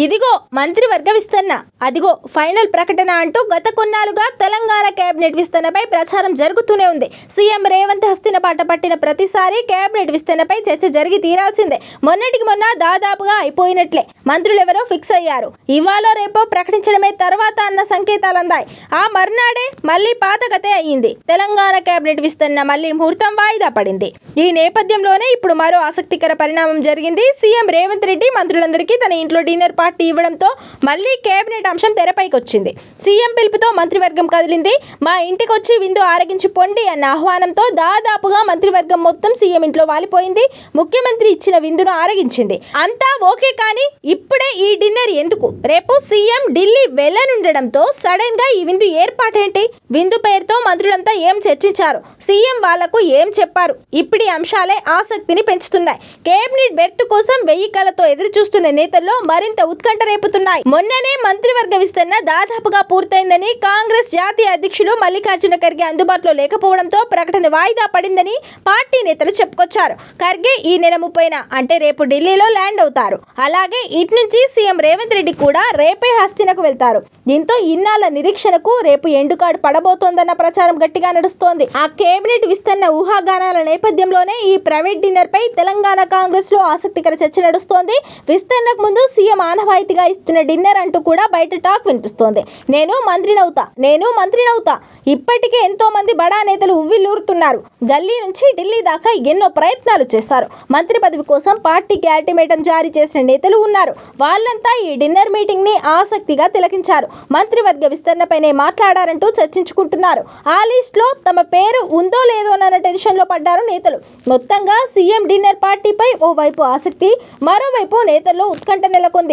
ఇదిగో మంత్రివర్గ విస్తరణ. అదిగో ఫైనల్ ప్రకటన అంటూ గత కొన్నాళ్ళుగా తెలంగాణ కేబినెట్ విస్తరణపై ప్రచారం జరుగుతూనే ఉంది. సీఎం రేవంత్ హస్తిన పాట పట్టిన ప్రతిసారి కేబినెట్ విస్తరణపై చర్చ జరిగి తీరాల్సిందే. మొన్నటికి మొన్న దాదాపుగా అయిపోయినట్లే. మంత్రులెవరో ఫిక్స్ అయ్యారు. ఇవాళ రేపో ప్రకటించడమే తర్వాత అన్న సంకేతాలు అందాయి ఆ మర్నాడే మళ్ళీ పాత కథే అయ్యింది. తెలంగాణ కేబినెట్ విస్తరణ మళ్ళీ ముహూర్తం వాయిదా పడింది. ఈ నేపథ్యంలోనే ఇప్పుడు మరో ఆసక్తికర పరిణామం జరిగింది. సీఎం రేవంత్ రెడ్డి మంత్రులందరికీ తన ఇంట్లో డిన్నర్ పార్టీ ఇవ్వడంతో మళ్ళీ కేబినెట్ అంశం తెరపైకి వచ్చింది సీఎం పిలుపుతో మంత్రివర్గం కదిలింది. మా ఇంటికి వచ్చి విందు ఆరగించి పొండి అన్న ఆహ్వానంతో దాదాపుగా మంత్రివర్గం మొత్తం సీఎం ఇంట్లో వాలిపోయింది. ముఖ్యమంత్రి ఇచ్చిన విందును ఆరగించింది. అంతా ఓకే కానీ ఇప్పుడే ఈ డిన్నర్ ఎందుకు? రేపు సీఎం ఢిల్లీ వెళ్ళనుండడంతో సడన్గా ఈ విందు ఏర్పాటేంటి? విందు పేరుతో మంత్రులంతా ఏం చర్చించారు? సీఎం వాళ్ళకు ఏం చెప్పారు? ఇప్పటి అంశాలే ఆసక్తిని పెంచుతున్నాయి. కేబినెట్ బెర్త్ కోసం వెయ్యి కళ్ళతో ఎదురు చూస్తున్న నేతల్లో మరింత ఉత్కంఠ రేపుతున్నాయి. మొన్ననే మంత్రివర్గ విస్తరణ దాదాపుగా పూర్తయిందని కాంగ్రెస్ జాతీయ అధ్యక్షులు మల్లికార్జున ఖర్గే అందుబాటులో లేకపోవడంతో ప్రకటన వాయిదా పడిందని పార్టీ నేతలు చెప్పుకొచ్చారు. ఖర్గే ఈ నెల ముప్పైన అంటే రేపు ఢిల్లీలో ల్యాండ్ అవుతారు. అలాగే ఇటు నుంచి సీఎం రేవంత్ రెడ్డి కూడా రేపే హస్తినకు వెళ్తారు. దీంతో ఇన్నాళ్ళ నిరీక్షణకు రేపు ఎండుకాడు పడబోతోందన్న ప్రచారం గట్టిగా నడుస్తోంది. ఆ కేబినెట్ విస్తరణ ఊహాగానాల నేపథ్యంలోనే ఈ ప్రైవేట్ డిన్నర్ పై తెలంగాణ కాంగ్రెస్లో ఆసక్తికర చర్చ నడుస్తోంది. విస్తరణకు ముందు సీఎం ఆనవాయితీగా ఇస్తున్న డిన్నర్ అంటూ కూడా బయట టాక్ వినిపిస్తోంది. నేను మంత్రినవుతా నేను మంత్రినవుతా ఇప్పటికే ఎంతో మంది బడా నేతలు ఉవ్విల్లూరుతున్నారు గల్లీ నుంచి ఢిల్లీ దాకా ఎన్నో ప్రయత్నాలు చేస్తారు. మంత్రి పదవి కోసం పార్టీకి అల్టిమేటం జారీ చేసిన నేతలు ఉన్నారు. వాళ్ళంతా ఈ డిన్నర్ మీటింగ్ని ఆసక్తిగా తిలకించారు. మంత్రివర్గ విస్తరణపైనే మాట్లాడారంటూ చర్చించుకుంటున్నారు. ఆ లిస్ట్లో తమ పేరు ఉందో లేదో అన్న టెన్షన్లో పడ్డారు నేతలు. మొత్తంగా సీఎం డిన్నర్ పార్టీపై ఓవైపు ఆసక్తి మరోవైపు నేతల్లో ఉత్కంఠ నెలకొంది.